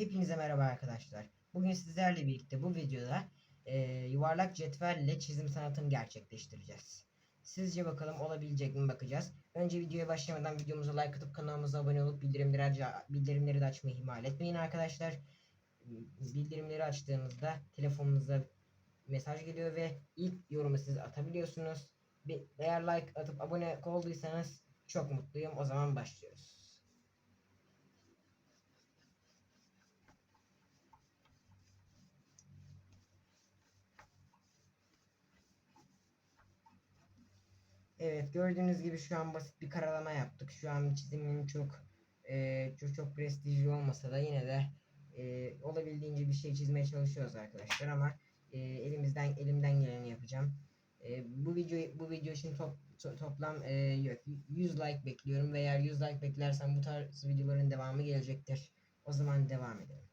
Hepinize merhaba arkadaşlar. Bugün sizlerle birlikte bu videoda e, yuvarlak cetvelle çizim sanatını gerçekleştireceğiz. Sizce bakalım olabilecek mi bakacağız. Önce videoya başlamadan videomuza like atıp kanalımıza abone olup bildirimleri, bildirimleri de açmayı ihmal etmeyin arkadaşlar. Bildirimleri açtığınızda telefonunuza mesaj geliyor ve ilk yorumu siz atabiliyorsunuz. Eğer like atıp abone olduysanız çok mutluyum. O zaman başlıyoruz. Evet gördüğünüz gibi şu an basit bir karalama yaptık. Şu an çizimin çok e, çok çok prestijli olmasa da yine de e, olabildiğince bir şey çizmeye çalışıyoruz arkadaşlar ama e, elimizden elimden geleni yapacağım. E, bu video bu video için top, to- toplam e, yok, 100 like bekliyorum ve eğer 100 like beklersem bu tarz videoların devamı gelecektir. O zaman devam edelim.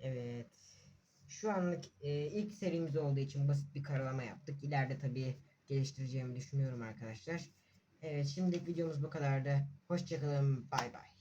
Evet. Şu anlık e, ilk serimiz olduğu için basit bir karalama yaptık. İleride tabii geliştireceğimi düşünüyorum arkadaşlar. Evet şimdilik videomuz bu kadardı. Hoşçakalın. Bay bay.